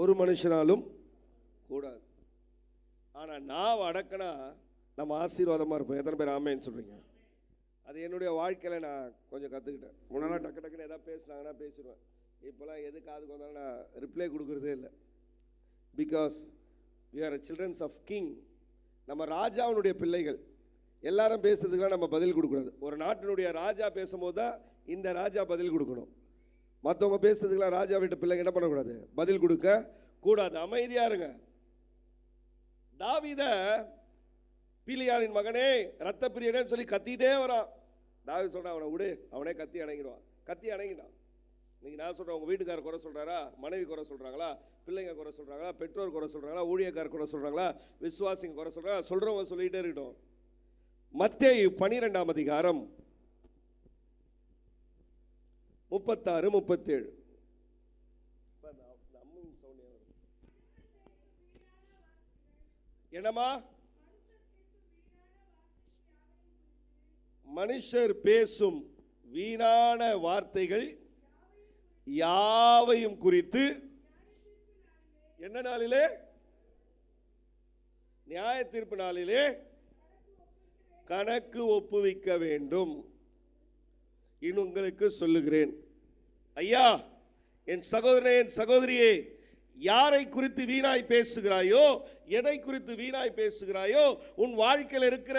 ஒரு மனுஷனாலும் கூடாது. ஆனால் நான் அடக்கினா நம்ம ஆசீர்வாதமாக இருப்போம். எத்தனை பேர் ஆமேன்னு சொல்கிறீங்க அது என்னுடைய வாழ்க்கையில் நான் கொஞ்சம் கற்றுக்கிட்டேன் முன்னெல்லாம் டக்கு டக்குன்னு எதாவது பேசுனாங்கன்னா பேசிடுவேன். இப்போலாம் எதுக்கு அதுக்கு வந்தாலும் நான் ரிப்ளை கொடுக்குறதே இல்லை. Because you are a childrens of king நம்ம ராஜாவினுடைய பிள்ளைகள். எல்லாரும் பேசுறதுக்கெல்லாம் நம்ம பதில் கொடுக்கூடாது ஒரு நாட்டினுடைய ராஜா பேசும்போது தான் இந்த ராஜா பதில் கொடுக்கணும். மற்றவங்க பேசுறதுக்கெல்லாம் ராஜா வீட்டு பிள்ளைங்க என்ன பண்ணக்கூடாது? பதில் கொடுக்க கூடாது. அமைதியாக இருங்க. தாவித பீலியானின் மகனே ரத்த பிரியனேன்னு சொல்லி கத்திட்டே வரான். தாவி சொல்கிறான் அவனை விடு. அவனே கத்தி அணங்கிடுவான் கத்தி அணங்கிட்டான் இன்னைக்கு நான் சொல்கிறேன் உங்கள் வீட்டுக்காரர் குறை சொல்கிறாரா மனைவி குறை சொல்கிறாங்களா பிள்ளைங்க குறை சொல்கிறாங்களா பெற்றோர் குறை சொல்கிறாங்களா ஊழியக்காரர் குறை சொல்கிறாங்களா விசுவாசிங்க குறை சொல்கிறாங்களா சொல்கிறவங்க சொல்லிகிட்டே இருக்கட்டும். மத்திய பனிரெண்டாம் அதிகாரம் முப்பத்தாறு முப்பத்தேழு. என்னம்மா? மனுஷர் பேசும் வீணான வார்த்தைகள் யாவையும் குறித்து என்ன நாளிலே? நியாய தீர்ப்பு நாளிலே கணக்கு ஒப்புவிக்க வேண்டும். இன்னும் உங்களுக்கு சொல்லுகிறேன். ஐயா என் சகோதரனே என் சகோதரியே யாரை குறித்து வீணாய் பேசுகிறாயோ எதை குறித்து வீணாய் பேசுகிறாயோ உன் வாழ்க்கையில் இருக்கிற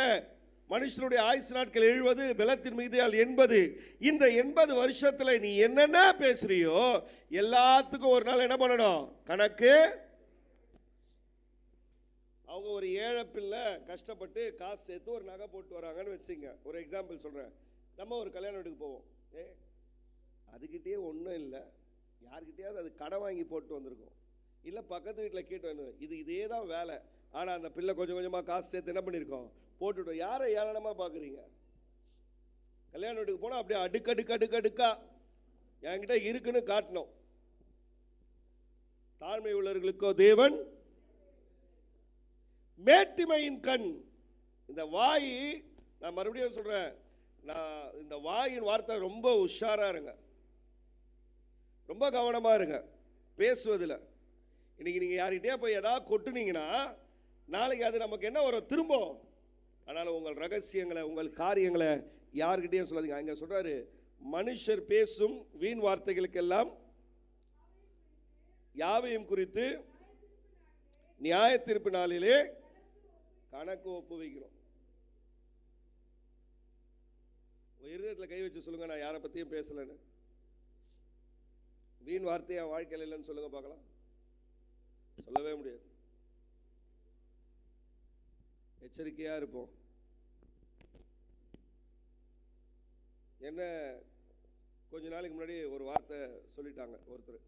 மனுஷனுடைய ஆயுசு நாட்கள் எழுபது பலத்தின் மீதியால் எண்பது. இந்த எண்பது வருஷத்தில் நீ என்னென்ன பேசுறியோ எல்லாத்துக்கும் ஒரு நாள் என்ன பண்ணணும்? கணக்கு? அவங்க ஒரு ஏழை பிள்ளை கஷ்டப்பட்டு காசு சேர்த்து ஒரு நகை போட்டு வராங்கன்னு வச்சுங்க. ஒரு எக்ஸாம்பிள் சொல்கிறேன் நம்ம ஒரு கல்யாண வீட்டுக்கு போவோம். ஏ அதுக்கிட்டே ஒன்றும் இல்லை. யாருக்கிட்டேயாவது அது கடை வாங்கி போட்டு வந்திருக்கோம். இல்லை பக்கத்து வீட்டில் கேட்டு வந்து இது இதே தான் வேலை. ஆனால் அந்த பிள்ளை கொஞ்சம் கொஞ்சமாக காசு சேர்த்து என்ன பண்ணியிருக்கோம் போட்டுட்டோம். யாரை ஏளனமாக பார்க்குறீங்க கல்யாண வீட்டுக்கு போனால் அப்படியே அடுக்கு அடுக்கு அடுக்கு அடுக்கா. என்கிட்ட இருக்குன்னு காட்டணும். தாழ்மை உள்ளவர்களுக்கோ தேவன் மேட்டிமையின் கண். இந்த வாய் நான் மறுபடியும் சொல்கிறேன் நான் இந்த வாயின் வார்த்தை ரொம்ப உஷாராக இருங்க. ரொம்ப கவனமாக இருங்க. பேசுவதில் இன்றைக்கி நீங்கள் யார்கிட்டயே போய் எதாவது கொட்டுனீங்கன்னா நாளைக்கு அது நமக்கு என்ன வரும்? திரும்பும். அதனால் உங்கள் ரகசியங்களை உங்கள் காரியங்களை யார்கிட்டையும் சொல்லாதீங்க. அங்கே சொல்கிறாரு மனுஷர் பேசும் வீண் வார்த்தைகளுக்கெல்லாம் யாவையும் குறித்து நியாய தீர்ப்பு நாளிலே கணக்கு ஒப்பு வைக்கிறோம். இருதயத்தில் கை வச்சு சொல்லுங்க நான் யாரை பற்றியும் பேசலைன்னு. வீண் வார்த்தை என் வாழ்க்கையில் இல்லைன்னு சொல்லுங்க பார்க்கலாம். சொல்லவே முடியாது. எச்சரிக்கையாக இருப்போம். என்ன கொஞ்ச நாளைக்கு முன்னாடி ஒரு வார்த்தை சொல்லிட்டாங்க ஒருத்தர்.